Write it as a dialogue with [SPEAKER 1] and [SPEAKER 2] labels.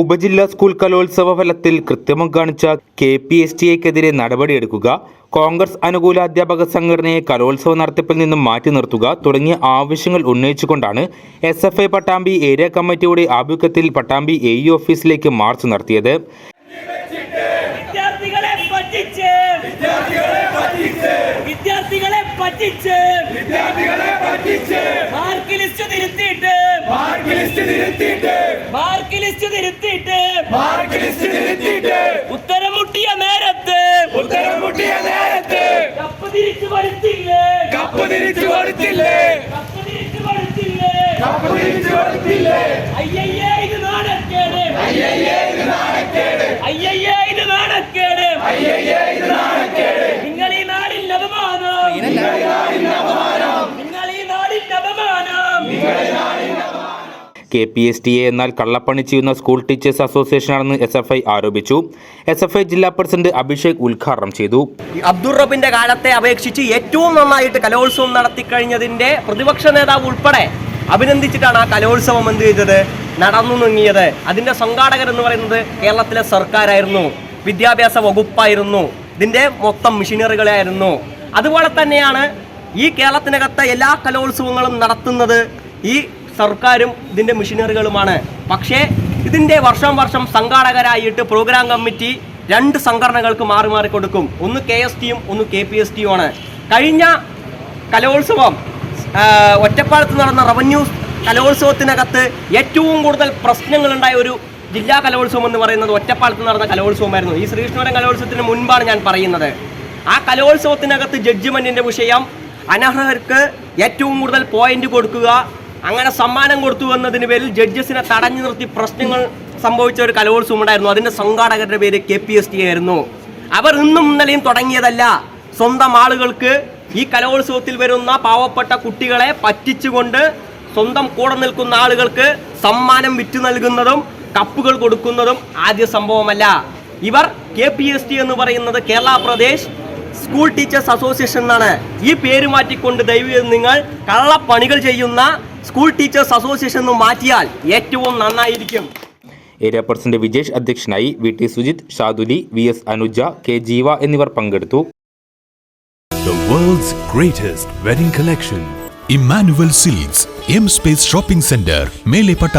[SPEAKER 1] ഉപജില്ലാ സ്കൂൾ കലോത്സവ ഫലത്തിൽ കൃത്രിമം കാണിച്ച കെ പി എസ് ടി എക്കെതിരെ നടപടിയെടുക്കുക കോൺഗ്രസ് അനുകൂല അധ്യാപക സംഘടനയെ കലോത്സവ നടത്തിപ്പിൽ നിന്നും മാറ്റി നിർത്തുക തുടങ്ങിയ ആവശ്യങ്ങൾ ഉന്നയിച്ചുകൊണ്ടാണ് S F I Pattambi area കമ്മിറ്റിയുടെ ആഭിമുഖ്യത്തിൽ പട്ടാമ്പി എ ഇ ഓഫീസിലേക്ക് മാർച്ച് നടത്തിയത്.
[SPEAKER 2] വിദ്യാർത്ഥികളെ പറ്റിച്ച് ഉത്തരം മുട്ടിയ നേരത്ത്
[SPEAKER 3] ഉത്തരം മുട്ടിയ നേരത്ത്
[SPEAKER 2] കപ്പ് തിരിച്ചു വരുത്തില്ലേ?
[SPEAKER 3] കപ്പ് തിരിച്ചു കൊടുത്തില്ലേ
[SPEAKER 1] K P S T A എന്നാൽ കള്ളപ്പണി ചെയ്യുന്ന സ്കൂൾ ടീച്ചേഴ്സ് അസോസിയേഷനാണെന്ന് എസ് എഫ് ഐ ആരോപിച്ചു. എസ് എഫ് ഐ ജില്ലാ പ്രസിഡന്റ് അഭിഷേക് ഉദ്ഘാടനം ചെയ്തു.
[SPEAKER 4] അബ്ദുൾ റബിന്റെ കാലത്തെ അപേക്ഷിച്ച് ഏറ്റവും നന്നായിട്ട് കലോത്സവം നടത്തിക്കഴിഞ്ഞതിന്റെ പ്രതിപക്ഷ നേതാവ് ഉൾപ്പെടെ അഭിനന്ദിച്ചിട്ടാണ് ആ കലോത്സവം എന്ത് ചെയ്തത്? നടന്നു നീങ്ങിയത്. അതിന്റെ സംഘാടകർ എന്ന് പറയുന്നത് കേരളത്തിലെ സർക്കാരായിരുന്നു. വിദ്യാഭ്യാസ വകുപ്പായിരുന്നു. ഇതിന്റെ മൊത്തം മെഷീനറികളായിരുന്നു അതുപോലെ തന്നെയാണ് ഈ കേരളത്തിനകത്തെ എല്ലാ കലോത്സവങ്ങളും നടത്തുന്നത് ഈ സർക്കാരും ഇതിന്റെ മെഷീനറികളുമാണ്. പക്ഷേ ഇതിന്റെ വർഷം വർഷം സംഘാടകരായിട്ട് പ്രോഗ്രാം കമ്മിറ്റി രണ്ട് സംഘടനകൾക്ക് മാറി മാറി കൊടുക്കും. ഒന്ന് കെ എസ് ടിയും ഒന്ന് കെ പി എസ് ടിയും ആണ്. കഴിഞ്ഞ കലോത്സവം ഒറ്റപ്പാലത്ത് നടന്ന റവന്യൂ കലോത്സവത്തിനകത്ത് ഏറ്റവും കൂടുതൽ പ്രശ്നങ്ങളുണ്ടായ ഒരു ജില്ലാ കലോത്സവം എന്ന് പറയുന്നത് ഒറ്റപ്പാലത്ത് നടന്ന കലോത്സവമായിരുന്നു. ഈ ശ്രീകൃഷ്ണപുരം കലോത്സവത്തിന് മുൻപാണ് ഞാൻ പറയുന്നത്. ആ കലോത്സവത്തിനകത്ത് ജഡ്ജ്മെന്റിന്റെ വിഷയം അനർഹർക്ക് ഏറ്റവും കൂടുതൽ പോയിന്റ് കൊടുക്കുക അങ്ങനെ സമ്മാനം കൊടുത്തു എന്നതിന് പേരിൽ ജഡ്ജസിനെ തടഞ്ഞു നിർത്തി പ്രശ്നങ്ങൾ സംഭവിച്ച ഒരു കലോത്സവം ഉണ്ടായിരുന്നു. അതിന്റെ സംഘാടകരുടെ പേര് കെ പി എസ് ടി ആയിരുന്നു. അവർ ഇന്നും ഇന്നലെയും തുടങ്ങിയതല്ല. സ്വന്തം ആളുകൾക്ക് ഈ കലോത്സവത്തിൽ വരുന്ന പാവപ്പെട്ട കുട്ടികളെ പറ്റിച്ചുകൊണ്ട് സ്വന്തം കൂടെ നിൽക്കുന്ന ആളുകൾക്ക് സമ്മാനം വിറ്റു നൽകുന്നതും കപ്പുകൾ കൊടുക്കുന്നതും ആദ്യ സംഭവമല്ല. ഇവർ കെ പി എസ് ടി എന്ന് പറയുന്നത് Kerala Pradesh school teachers association എന്നാണ്. ഈ പേര് മാറ്റിക്കൊണ്ട് ദൈവം നിങ്ങൾ കള്ളപ്പണികൾ ചെയ്യുന്ന സ്കൂൾ ടീച്ചേഴ്സ് അസോസിയേഷൻ എന്ന് മാറ്റിയാൽ ഏറ്റവും നന്നായിരിക്കും
[SPEAKER 1] ഏരിയ പ്രസിഡന്റ് വിജേഷ് അധ്യക്ഷനായി V T Sujith Shaduli V S Anuja K Jeeva എന്നിവർ പങ്കെടുത്തു
[SPEAKER 5] The world's greatest wedding collection. Emmanuel Silks, M Space Shopping Center, Melepata